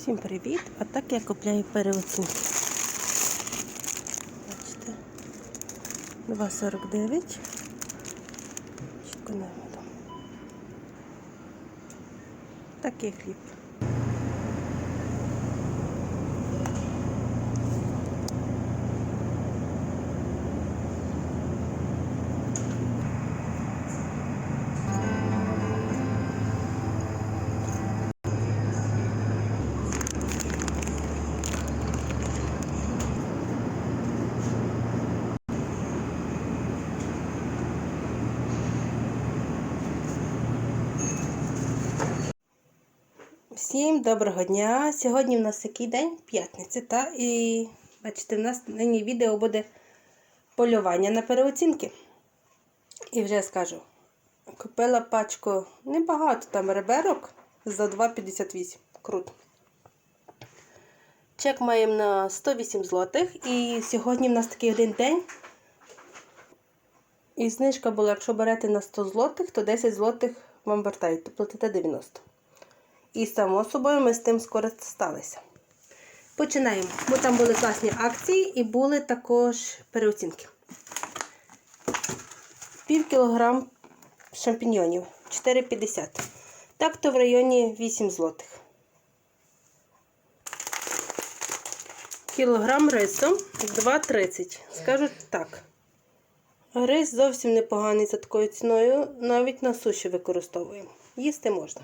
Всім привіт! А так я купляю переоцінки. Бачите? 2,49. Чітко не видно. Такий хліб. Всім доброго дня! Сьогодні в нас який день? П'ятниця, та? І бачите, в нас нині відео буде полювання на переоцінки. І вже скажу, купила пачку небагато там реберок за 2,58. Круто. Чек маємо на 108 злотих. І сьогодні в нас такий один день. І знижка була, якщо берете на 100 злотих, то 10 злотих вам вертають, тобто платите 90. І само собою ми з тим скористалися. Починаємо. Бо там були класні акції і були також переоцінки. Пів кілограм шампіньйонів 4,50. Так то в районі 8 злотих. Кілограм рису 2,30. Скажу так. Рис зовсім непоганий за такою ціною. Навіть на суші використовуємо. Їсти можна.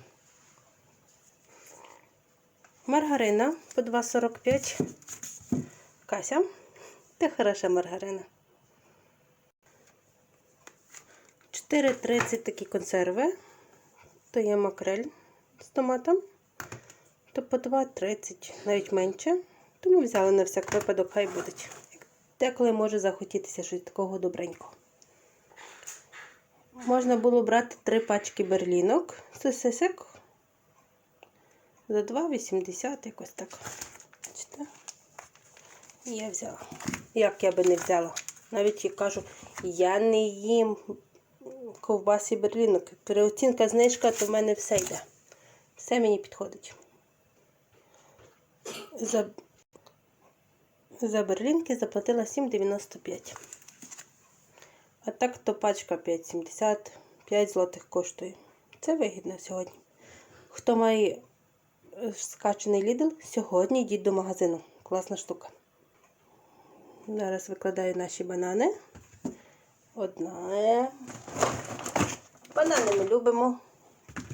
Маргарина по 2,45. Кася. Ти хороша маргарина. 4,30 такі консерви. То є макрель з томатом. То по 2,30, навіть менше. Тому взяли на всяк випадок, хай будуть. Деколи може захотітися щось такого добренького. Можна було брати три пачки берлінок, сосисок за 2,80 якось так. Бачите? Я взяла. Як я би не взяла? Навіть я кажу, я не їм ковбасі берлінок. Переоцінка знижка, то в мене все йде. Все мені підходить. За, за берлінки заплатила 7,95. А так то пачка 5,70, 5 злотих коштує. Це вигідно сьогодні. Хто має скачений Lidl, сьогодні йдіть до магазину. Класна штука. Зараз викладаю наші банани. Одна. Банани ми любимо,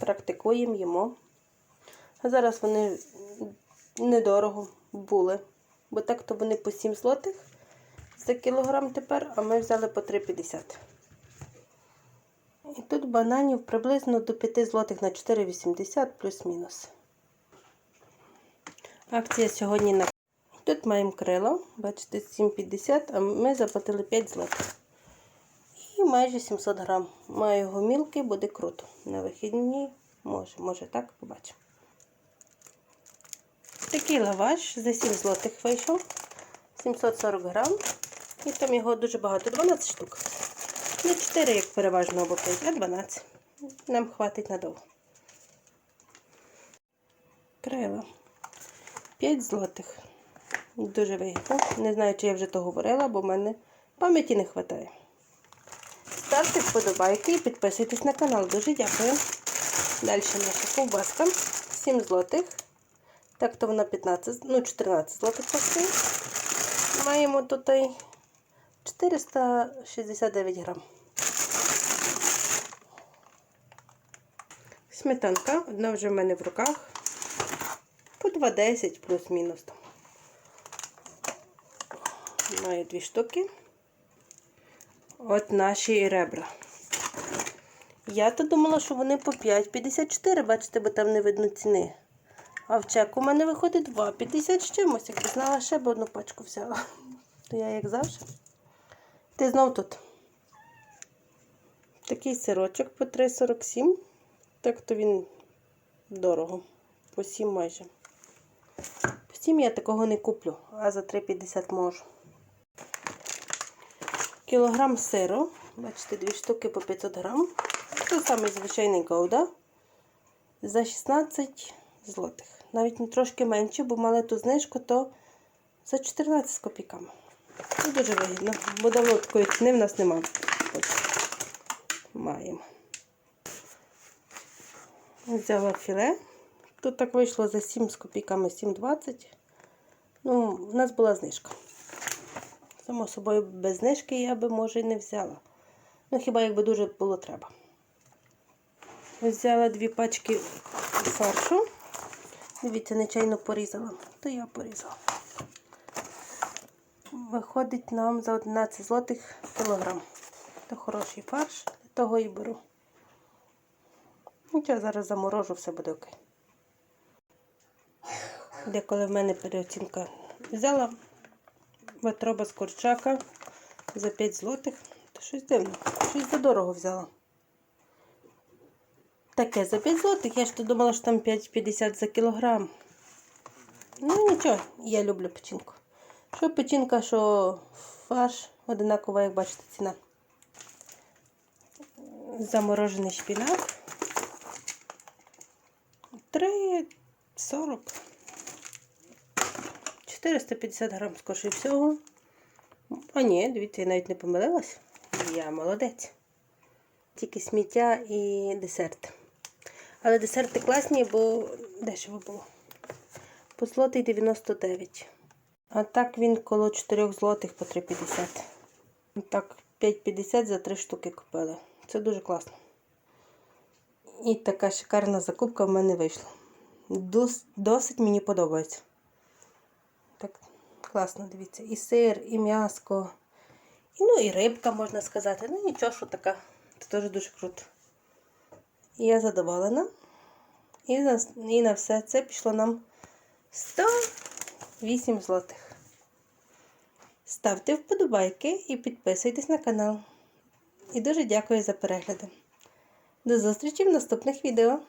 практикуємо, їмо. А зараз вони недорого були. Бо так то вони по 7 злотих за кілограм тепер, а ми взяли по 3,50. І тут бананів приблизно до 5 злотих на 4,80 плюс-мінус. Акція сьогодні на тут маємо крило, бачите, 7,50, а ми заплатили 5 злотих. І майже 700 грам. Маю гомілки, буде круто. На вихідні може, може так, побачимо. Такий лаваш за 7 злотих вийшов. 740 грам. І там його дуже багато, 12 штук. Не 4, як переважно або 5, а 12. Нам хватить надовго. Крила. 5 злотих. Дуже вигідно. Не знаю, чи я вже то говорила, бо в мене пам'яті не вистачає. Ставте вподобайки і підписуйтесь на канал. Дуже дякую. Далі наша ковбаска. 7 злотих. Так то вона 15, ну 14 злотих коштує. Маємо тут 469 грам. Сметанка. Одна вже в мене в руках. По 2,10 плюс-мінус. Маю дві штуки. От наші ребра. Я то думала, що вони по 5,54, бачите, бо там не видно ціни. А в чеку у мене виходить 2,50 з чимось. Якби знала, ще б одну пачку взяла. То я, як завжди. Ти знов тут. Такий сирочок по 3,47. Так то він дорого. По 7 майже. 7 я такого не куплю, а за 3,50 можу. Кілограм сиру. Бачите, дві штуки по 500 грам. Це саме звичайний гауда. За 16 злотих. Навіть трошки менше, бо мали ту знижку, то за 14 з копійками. Ну, дуже вигідно. Бо давно такої ціни в нас немає. Маємо. Взяла філе. Тут так вийшло за 7 з копійками 7,20. Ну, у нас була знижка. Само собою, без знижки я би, може, і не взяла. Ну, хіба якби дуже було треба. Взяла дві пачки фаршу. Дивіться, нечайно порізала. То я порізала. Виходить нам за 11 злотих кілограм. То хороший фарш, того і беру. Нічого, зараз заморожу, все буде окей. Деколи в мене переоцінка взяла ватроба з корчака за 5 злотих. То щось дивно, щось за дорого взяла. Таке за 5 злотих, я ж то думала, що там 5,50 за кілограм. Ну нічого, я люблю печінку. Що печінка, що фарш, одинакова, як бачите, ціна. Заморожений шпінат. 3,40. 450 грам скорше всього. А ні, дивіться, я навіть не помилилась. Я молодець. Тільки сміття і десерт. Але десерти класні, бо дешево було. По злотий 99. А так він коло 4 злотих по 3,50. Так, 5,50 за 3 штуки купили. Це дуже класно. І така шикарна закупка в мене вийшла. Дос- Досить мені подобається. Так, класно, дивіться. І сир, і м'яско. І, ну, і рибка, можна сказати. Ну, нічого, що така. Це теж дуже круто. І я задоволена. І на, і на все це пішло нам 108 злотих. Ставте вподобайки і підписуйтесь на канал. І дуже дякую за перегляди. До зустрічі в наступних відео.